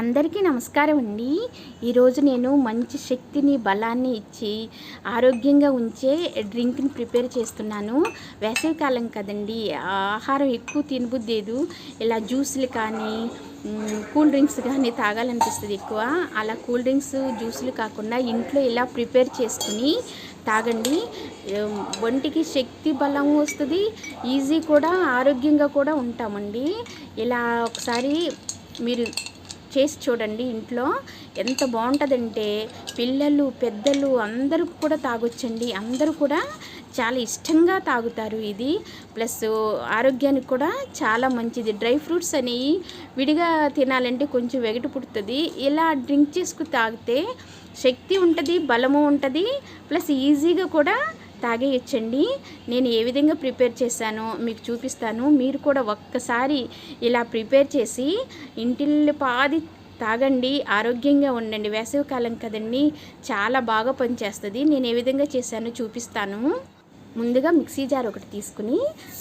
అందరికీ నమస్కారం అండి. ఈరోజు నేను మంచి శక్తిని బలాన్ని ఇచ్చి ఆరోగ్యంగా ఉంచే డ్రింక్ని ప్రిపేర్ చేస్తున్నాను. వేసవికాలం కదండి. ఆహారం ఎక్కువ తినబుద్దేదు ఇలా జ్యూస్లు కానీ కూల్ డ్రింక్స్ కానీ తాగాలనిపిస్తుంది ఎక్కువ. అలా కూల్ డ్రింక్స్ జ్యూస్లు కాకుండా ఇంట్లో ఇలా ప్రిపేర్ చేసుకుని తాగండి. ఒంటికి శక్తి బలం వస్తుంది. ఈజీ కూడా ఆరోగ్యంగా కూడా ఉంటామండి. ఇలా ఒకసారి మీరు చేసి చూడండి ఇంట్లో ఎంత బాగుంటుందంటే పిల్లలు పెద్దలు అందరూ కూడా తాగొచ్చండి. అందరూ కూడా చాలా ఇష్టంగా తాగుతారు ఇది. ప్లస్ ఆరోగ్యానికి కూడా చాలా మంచిది. డ్రై ఫ్రూట్స్ అనేవి విడిగా తినాలంటే కొంచెం వెగటు పుడుతుంది. ఇలా డ్రింక్ చేసుకుని తాగితే శక్తి ఉంటుంది బలము ఉంటుంది. ప్లస్ ఈజీగా కూడా తాగేయచ్చండి. నేను ఏ విధంగా ప్రిపేర్ చేశానో మీకు చూపిస్తాను. మీరు కూడా ఒక్కసారి ఇలా ప్రిపేర్ చేసి ఇంటిల్లి పాది తాగండి. ఆరోగ్యంగా ఉండండి. వేసవికాలం కదండి. చాలా బాగా పనిచేస్తుంది. నేను ఏ విధంగా చేశానో చూపిస్తాను. ముందుగా మిక్సీ జార్ ఒకటి తీసుకుని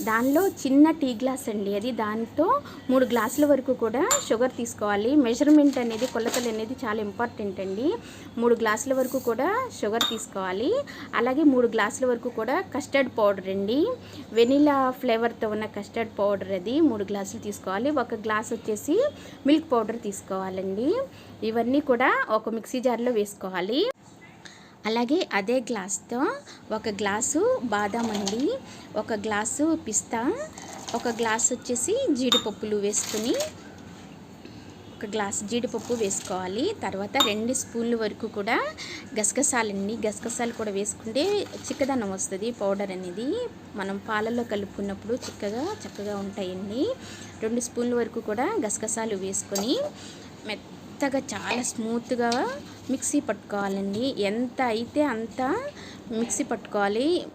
దానిలో చిన్న టీ గ్లాస్ అండి. అది దాంతో మూడు గ్లాసుల వరకు కూడా షుగర్ తీసుకోవాలి. మెజర్మెంట్ అనేది కొలతలు అనేది చాలా ఇంపార్టెంట్ అండి. మూడు గ్లాసుల వరకు కూడా షుగర్ తీసుకోవాలి. అలాగే మూడు గ్లాసుల వరకు కూడా కస్టర్డ్ పౌడర్ అండి. వెనిలా ఫ్లేవర్తో ఉన్న కస్టర్డ్ పౌడర్ అది మూడు గ్లాసులు తీసుకోవాలి. ఒక గ్లాస్ వచ్చేసి మిల్క్ పౌడర్ తీసుకోవాలండి. ఇవన్నీ కూడా ఒక మిక్సీ జార్లో వేసుకోవాలి. అలాగే అదే గ్లాస్తో ఒక గ్లాసు బాదం అండి ఒక గ్లాసు పిస్తా ఒక గ్లాస్ వచ్చేసి జీడిపప్పులు వేసుకుని ఒక గ్లాస్ జీడిపప్పు వేసుకోవాలి. తర్వాత రెండు స్పూన్ల వరకు కూడా గసగసాలండి గసగసాలు కూడా వేసుకుంటే చిక్కదనం వస్తుంది పౌడర్ అనేది. మనం పాలల్లో కలుపుకున్నప్పుడు చిక్కగా చక్కగా ఉంటాయండి. రెండు స్పూన్ల వరకు కూడా గసగసాలు వేసుకొని మెత్తగా చాలా స్మూత్గా మిక్సీ పట్టుకోవాలండి. ఎంత అయితే అంత మిక్సీ పట్టుకోవాలి.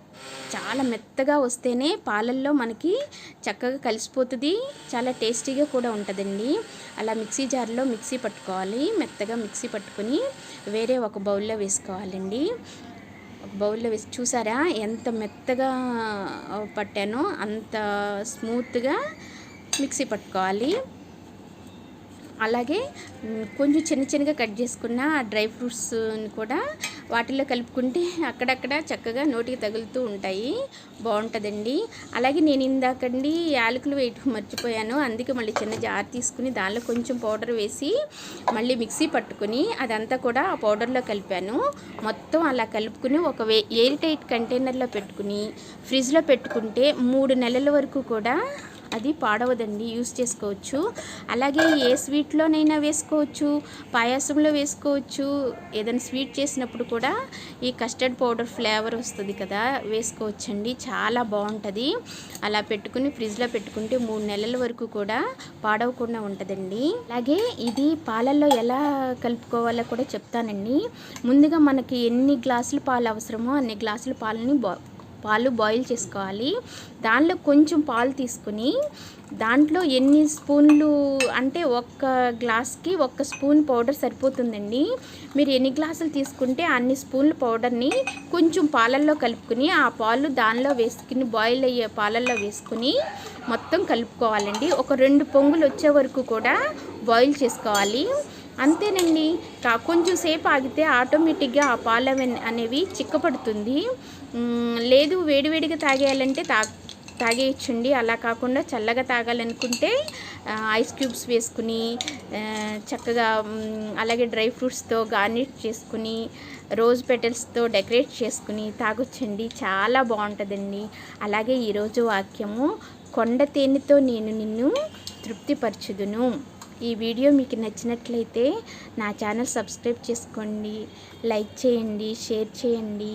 చాలా మెత్తగా వస్తేనే పాలల్లో మనకి చక్కగా కలిసిపోతుంది. చాలా టేస్టీగా కూడా ఉంటుందండి. అలా మిక్సీ జార్లో మిక్సీ పట్టుకోవాలి. మెత్తగా మిక్సీ పట్టుకొని వేరే ఒక బౌల్లో వేసుకోవాలండి. ఒక బౌల్లో వేసి చూసారా ఎంత మెత్తగా పట్టానో అంత స్మూత్గా మిక్సీ పట్టుకోవాలి. అలాగే కొంచెం చిన్న చిన్నగా కట్ చేసుకున్న డ్రై ఫ్రూట్స్ని కూడా వాటిల్లో కలుపుకుంటే అక్కడక్కడ చక్కగా నోటికి తగులుతూ ఉంటాయి. బాగుంటుందండి. అలాగే నేను ఇందాకండి యాలకులు వేయటం మర్చిపోయాను. అందుకే మళ్ళీ చిన్న జార్ తీసుకుని దానిలో కొంచెం పౌడర్ వేసి మళ్ళీ మిక్సీ పట్టుకుని అదంతా కూడా ఆ పౌడర్లో కలిపాను. మొత్తం అలా కలుపుకుని ఒక వే ఎయిర్ టైట్ కంటైనర్లో పెట్టుకుని ఫ్రిడ్జ్లో పెట్టుకుంటే మూడు నెలల వరకు కూడా అది పాడవదండి యూస్ చేసుకోవచ్చు. అలాగే ఏ స్వీట్లోనైనా వేసుకోవచ్చు పాయాసంలో వేసుకోవచ్చు ఏదైనా స్వీట్ చేసినప్పుడు కూడా ఈ కస్టర్డ్ పౌడర్ ఫ్లేవర్ వస్తుంది కదా వేసుకోవచ్చండి. చాలా బాగుంటుంది. అలా పెట్టుకుని ఫ్రిడ్జ్లో పెట్టుకుంటే మూడు నెలల వరకు కూడా పాడవకుండా ఉంటుందండి. అలాగే ఇది పాలల్లో ఎలా కలుపుకోవాలో కూడా చెప్తానండి. ముందుగా మనకి ఎన్ని గ్లాసులు పాలు అవసరమో అన్ని గ్లాసుల పాలని బా పాలు బాయిల్ చేసుకోవాలి. దానిలో కొంచెం పాలు తీసుకుని దాంట్లో ఎన్ని స్పూన్లు అంటే ఒక్క గ్లాస్కి ఒక్క స్పూన్ పౌడర్ సరిపోతుందండి. మీరు ఎన్ని గ్లాసులు తీసుకుంటే అన్ని స్పూన్లు పౌడర్ని కొంచెం పాలల్లో కలుపుకుని ఆ పాలు దానిలో వేసుకుని బాయిల్ అయ్యే పాలల్లో వేసుకుని మొత్తం కలుపుకోవాలండి. ఒక రెండు పొంగులు వచ్చే వరకు కూడా బాయిల్ చేసుకోవాలి. అంతేనండి. కొంచెం సేపు ఆగితే ఆటోమేటిక్గా ఆ పాలు అనేవి చిక్కపడుతుంది. లేదు వేడివేడిగా తాగేయాలంటే తా తాగేయచ్చండి. అలా కాకుండా చల్లగా తాగాలనుకుంటే ఐస్ క్యూబ్స్ వేసుకుని చక్కగా అలాగే డ్రై ఫ్రూట్స్తో గార్నిష్ చేసుకుని రోజ్ పెటల్స్తో డెకరేట్ చేసుకుని తాగొచ్చండి. చాలా బాగుంటుందండి. అలాగే ఈరోజు వాక్యము కొండ తేనెతో నేను నిన్ను తృప్తిపరచుదును ఈ వీడియో మీకు నచ్చినట్లయితే నా ఛానల్ సబ్స్క్రైబ్ చేసుకోండి లైక్ చేయండి షేర్ చేయండి.